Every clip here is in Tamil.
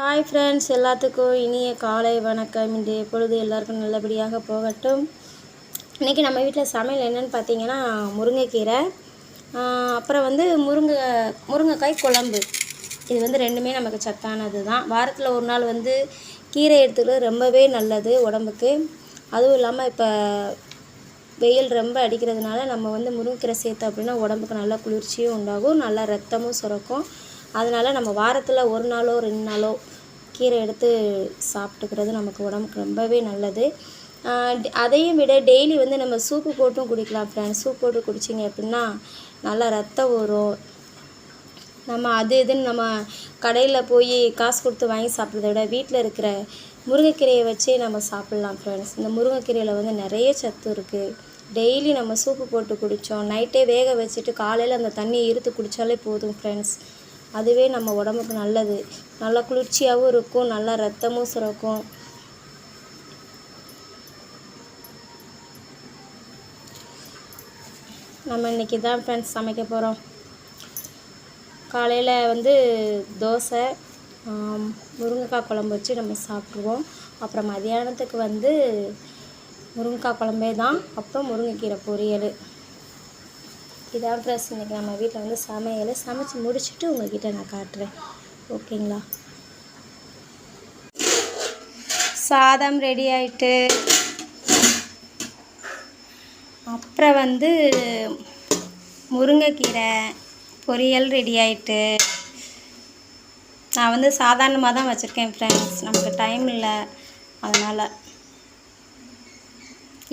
ஹாய் ஃப்ரெண்ட்ஸ் எல்லாத்துக்கும் இனிய காலை வணக்கம். இன்று பொழுது எல்லாருக்கும் நல்லபடியாக போகட்டும். இன்றைக்கி நம்ம வீட்டில் சமையல் என்னென்னு பார்த்தீங்கன்னா முருங்கைக்கீரை. அப்புறம் வந்து முருங்கை முருங்கைக்காய் குழம்பு. இது வந்து ரெண்டுமே நமக்கு சத்தானது தான். வாரத்தில் ஒரு நாள் வந்து கீரை எடுத்துக்கிறது ரொம்பவே நல்லது உடம்புக்கு. அதுவும் இல்லாமல் இப்போ வெயில் ரொம்ப அடிக்கிறதுனால நம்ம வந்து முருங்கைக்கீரை சேர்த்தோம் அப்படின்னா உடம்புக்கு நல்லா குளிர்ச்சியும் உண்டாகும் நல்லா ரத்தமும் சுரக்கும். அதனால் நம்ம வாரத்தில் ஒரு நாளோ ரெண்டு நாளோ கீரை எடுத்து சாப்பிட்டுக்கிறது நமக்கு உடம்புக்கு ரொம்பவே நல்லது. அதையும் விட டெய்லி வந்து நம்ம சூப்பு போட்டும் குடிக்கலாம் ஃப்ரெண்ட்ஸ் சூப் போட்டு குடிச்சிங்க அப்படின்னா நல்லா ரத்தம் வரும். நம்ம அது இதுன்னு நம்ம கடையில் போய் காசு கொடுத்து வாங்கி சாப்பிட்றத விட வீட்டில் இருக்கிற முருங்கைக்கீரையை வச்சே நம்ம சாப்பிட்லாம் ஃப்ரெண்ட்ஸ் இந்த முருங்கைக்கீரையில் வந்து நிறைய சத்து இருக்குது டெய்லி நம்ம சூப்பு போட்டு குடித்தோம் நைட்டே வேக வச்சுட்டு காலையில் அந்த தண்ணியை இருத்து குடித்தாலே போதும் ஃப்ரெண்ட்ஸ் அதுவே நம்ம உடம்புக்கு நல்லது. நல்லா குளிர்ச்சியாகவும் இருக்கும் நல்லா ரத்தமும் சுரக்கும். நம்ம இன்றைக்கி தான் ஃப்ரெண்ட்ஸ் சமைக்க போகிறோம் காலையில் வந்து தோசை முருங்கைக்காய் குழம்பு வச்சு நம்ம சாப்பிட்ருவோம் அப்புறம் மதியானத்துக்கு வந்து முருங்கைக்காய் குழம்பே தான். அப்புறம் முருங்கைக்கீரை பொரியல். இதான் ஃப்ரெண்ட்ஸ் இன்றைக்கி நம்ம வீட்டில் வந்து சமையல் சமைச்சு முடிச்சுட்டு உங்கள்கிட்ட நான் காட்டுறேன். ஓகேங்களா? சாதம் ரெடி ஆயிட்டு அப்புறம் வந்து முருங்கைக்கீரை பொரியல் ரெடி ஆயிட்டு நான் வந்து சாதாரணமாக தான் வச்சுருக்கேன் ஃப்ரெண்ட்ஸ் நமக்கு டைம் இல்லை. அதனால்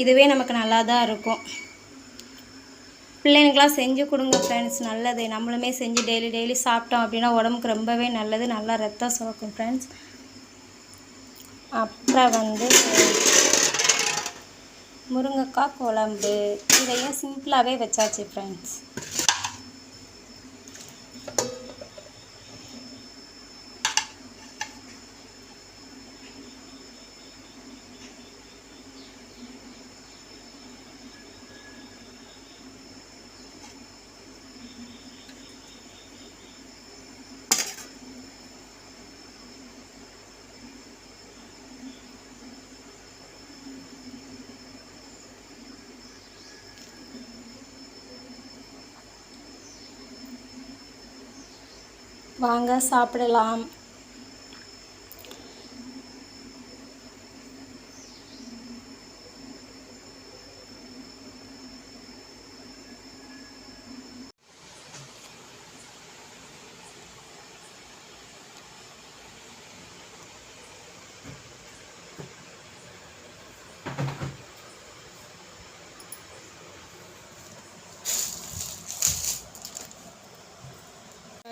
இதுவே நமக்கு நல்லா தான் இருக்கும். பிள்ளைங்களுக்கெலாம் செஞ்சு கொடுங்க ஃப்ரெண்ட்ஸ் நல்லது. நம்மளுமே செஞ்சு டெய்லி டெய்லி சாப்பிட்டோம் அப்படின்னா உடம்புக்கு ரொம்பவே நல்லது. நல்லா ரத்தம் சுரக்கும் ஃப்ரெண்ட்ஸ் அப்புறம் வந்து முருங்கைக்காய் குழம்பு. இதையும் சிம்பிளாகவே வச்சாச்சு ஃப்ரெண்ட்ஸ் வாங்க சாப்பிடலாம்.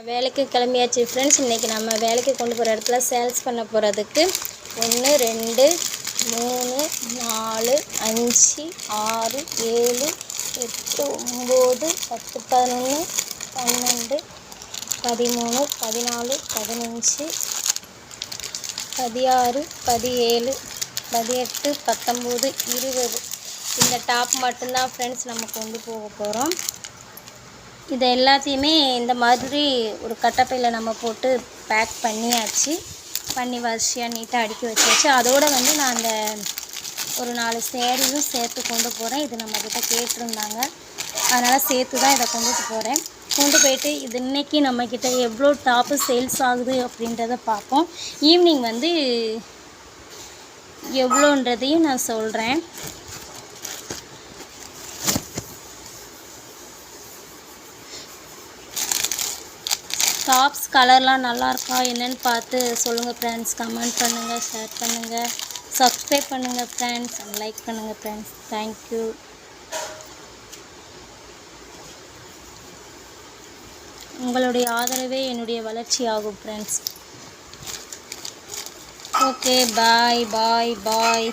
வேலைக்கு கிளம்பியாச்சு ஃப்ரெண்ட்ஸ் இன்றைக்கி நம்ம வேலைக்கு கொண்டு போகிற இடத்துல சேல்ஸ் பண்ண போகிறதுக்கு ஒன்று ரெண்டு மூணு நாலு அஞ்சு ஆறு ஏழு எட்டு ஒம்பது பத்து பதினொன்று பன்னெண்டு பதிமூணு பதினாலு பதினஞ்சு பதினாறு பதினேழு பதினெட்டு பத்தொம்போது இருபது. இந்த டாப் மட்டும்தான் ஃப்ரெண்ட்ஸ் நம்ம கொண்டு போக போகிறோம் இதை எல்லாத்தையுமே இந்த மாதிரி ஒரு கட்டப்பையில் நம்ம போட்டு பேக் பண்ணியாச்சு. பண்ணி வரிசையாக நீட்டாக அடுக்கி வச்சாச்சு. அதோடு வந்து நான் அந்த ஒரு நாலு சேரீயும் சேர்த்து கொண்டு போகிறேன் இது நம்மக்கிட்ட கேட்டிருந்தாங்க. அதனால் சேர்த்து தான் இதை கொண்டுட்டு போகிறேன் கொண்டு போயிட்டு இது இன்னைக்கு நம்மக்கிட்ட எவ்வளோ டாப்பு சேல்ஸ் ஆகுது அப்படின்றத பார்ப்போம். ஈவினிங் வந்து எவ்வளோன்றதையும் நான் சொல்கிறேன் டாப்ஸ் கலர்லாம் நல்லாயிருக்கா? என்னென்னு என்னன்னு பார்த்து சொல்லுங்கள் ஃப்ரெண்ட்ஸ் கமெண்ட் பண்ணுங்கள் ஷேர் பண்ணுங்கள் சப்ஸ்கிரைப் பண்ணுங்கள் ஃப்ரெண்ட்ஸ் லைக் பண்ணுங்கள் ஃப்ரெண்ட்ஸ் தேங்க்யூ உங்களுடைய ஆதரவே என்னுடைய வளர்ச்சி ஆகும் ஃப்ரெண்ட்ஸ் ஓகே பாய் பாய் பாய்